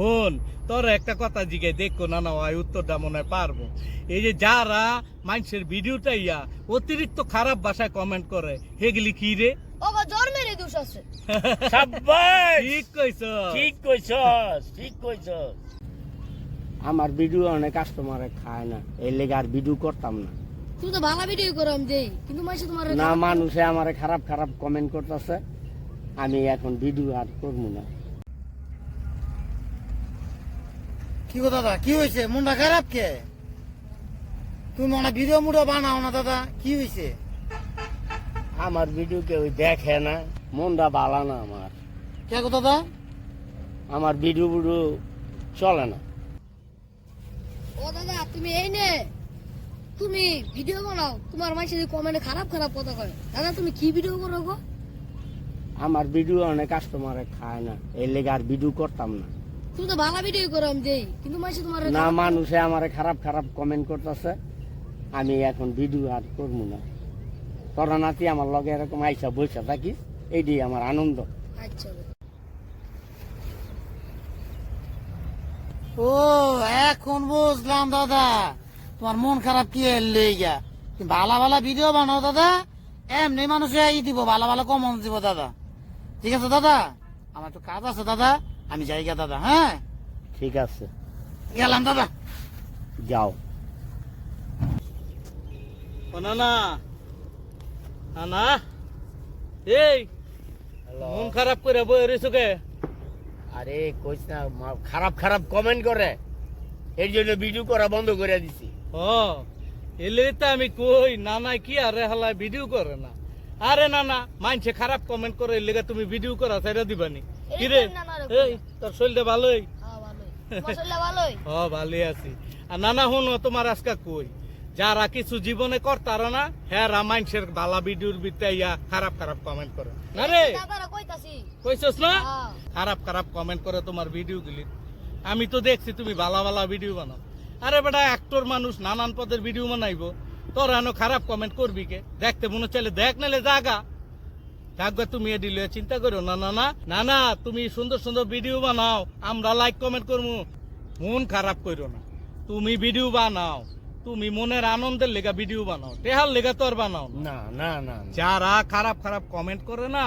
হন তোর একটা কথা জিগে দেখো না না ওই উত্তরটা মনে হয় পারব। এই যে যারা মানুষের ভিডিওটা ইয়া অতিরিক্ত খারাপ ভাষায় কমেন্ট করে হেগলি কি রে? জন্মেরই দোষ আছে। সাব্বাস! ঠিক কইছ ঠিক কইছস ঠিক কইছস। আমার ভিডিও অনেক কাস্টমারে খায় না এই লেগে আর ভিডিও করতাম না। তুমি তো ভালো ভিডিও করো আমি দেই। কিন্তু মাসে তোমার না মানুষে আমারে খারাপ খারাপ কমেন্ট করতেছে আমি এখন ভিডিও আর করব না। কি গো দাদা কি হয়েছে? মনটা খারাপ কে? তুমি মনে ভিডিও মুডিও বানাও না দাদা কি হয়েছে? আমার ভিডিও কেউ দেখে না মনটা ভালো না আমার। কে গো দাদা? আমার ভিডিও ভিডিও চলে না। ও দাদা তুমি এই নে তুমি ভিডিও বানাও তোমার মাসে যদি কমেন্টে খারাপ খারাপ কথা কয়। দাদা তুমি কি ভিডিও করো গো? আমার ভিডিও অনেক কাস্টমারে খায় না এই লেগে আর ভিডিও করতাম না। তুমি তো ভালো ভিডিও করো আমি দেই। কিন্তু মাসে তোমার না মানুষে আমারে খারাপ খারাপ কমেন্ট করতেছে। আমি এখন ভিডিও আর করব না। তোরা নাতি আমার লগে এরকম আইসা বসে থাকিস এইটি আমার আনন্দ। আচ্ছা। ও এখন বুঝলাম দাদা। তোমার মন খারাপ কি লেগা? তুমি ভালো ভালো ভিডিও বানাও দাদা। এমনি মানুষে ই দিব ভালো ভালো কমন দিব দাদা। ঠিক আছে দাদা? আমার তো কাজ আছে দাদা। আমি যাই গা দাদা হ্যাঁ? ঠিক আছে। গেলাম দাদা। যাও। ও না না না এই মন খারাপ করে বই রইছো কে? আরে কইস না মা- খারাপ খারাপ কমেন্ট করে। এর জন্য ভিডিও করা বন্ধ করে দিছি। ও এলে তো আমি কই না না কি আরে হালায় ভিডিও করে না। আরে না না মানছে খারাপ কমেন্ট করে লেগে তুমি ভিডিও করা সেটা দিবানি। কি রে এই তোর শরীরটা ভালোই? হ্যাঁ ও ভালোই? আছি। আর নানা হুন তোমার আজকে কই? যারা কিছু জীবনে করতারো না হ্যাঁ রামায়ণের ভালা ভিডিওর ভিতরে ইয়া খারাপ খারাপ কমেন্ট করে। না রে? কইছস না? হ্যাঁ। খারাপ খারাপ কমেন্ট করে তোমার ভিডিও গুলি। আমি তো দেখছি তুমি ভালা ভালা ভিডিও বানাও। আরে বেটা অ্যাক্টর মানুষ নানান পদের ভিডিও বানাইবো। তোর খারাপ কমেন্ট করবি কে? দেখতে মনে চাইলে দেখ নালে জাগা। তুমি এ দিলে চিন্তা করো না না না। না না তুমি সুন্দর সুন্দর ভিডিও বানাও। আমরা লাইক কমেন্ট করব। মন খারাপ করো না। তুমি ভিডিও বানাও। তুমি মনের আনন্দের লেগা ভিডিও বানাও। টেহার লেগা তোর বানাও না। না না না না। যারা খারাপ খারাপ কমেন্ট করে না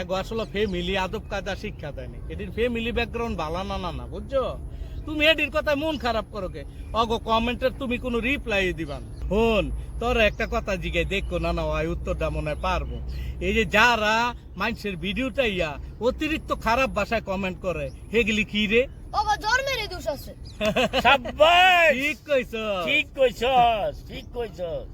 এক আসলে ফ্যামিলি আদব কায়দা শিক্ষা দেয়নি এটির ফ্যামিলি ব্যাকগ্রাউন্ড ভালো না না না বুঝছ? তুমি এডির কথা মন খারাপ করো কে অগো কমেন্টের তুমি কোনো রিপ্লাই দিবা না। হন তোর একটা কথা জিগে দেখো না না ওই উত্তরটা মনে হয় পারব। এই যে যারা মানুষের ভিডিওটা ইয়া অতিরিক্ত খারাপ ভাষায় কমেন্ট করে হেগলি কি রে? ওগো জন্মেরই দোষ আছে। সাব্বাস! ঠিক কইছ ঠিক কইছস ঠিক কইছস।